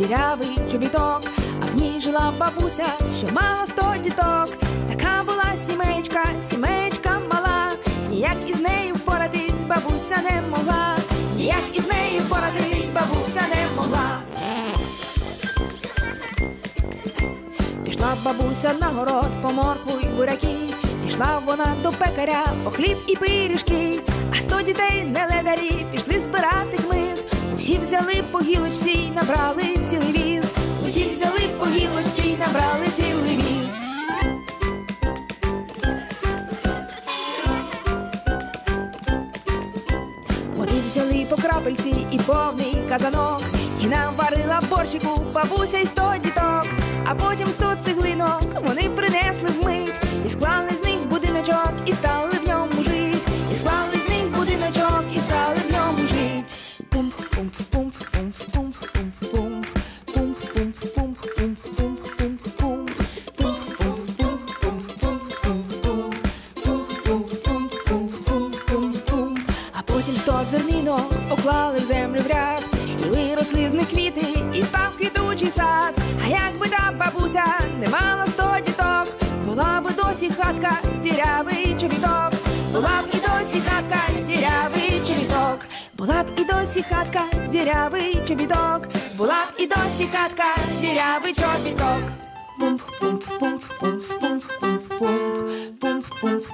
дірявий чобіток, а в ній жила бабуся, що мала сто діток. Така була сімейка, сімейка мала, ніяк із нею впоратись бабуся не могла, ніяк із нею впоратись бабуся не могла. Пішла бабуся на город по моркву й буряки. Пішла вона до пекаря по хліб і пиріжки, а сто дітей не ледарі пішли. Усі взяли по гілочці й набрали цілий віз. Усі взяли по гілочці й набрали цілий віз. Води взяли по крапельці і повний казанок, і нам варила борщику бабуся й сто діток, а потім сто цеглинок вони принесли вмить, поклали в землю в ряд, і виросли з них квіти, і став квітучий сад. А якби та бабуся не мала сто діток, була би досі хатка, дірявий чобіток, була б і досі хатка, була б і досі хатка, дірявий чобіток, була б і досі хатка, дірявий чобіток. Пумп, пумп,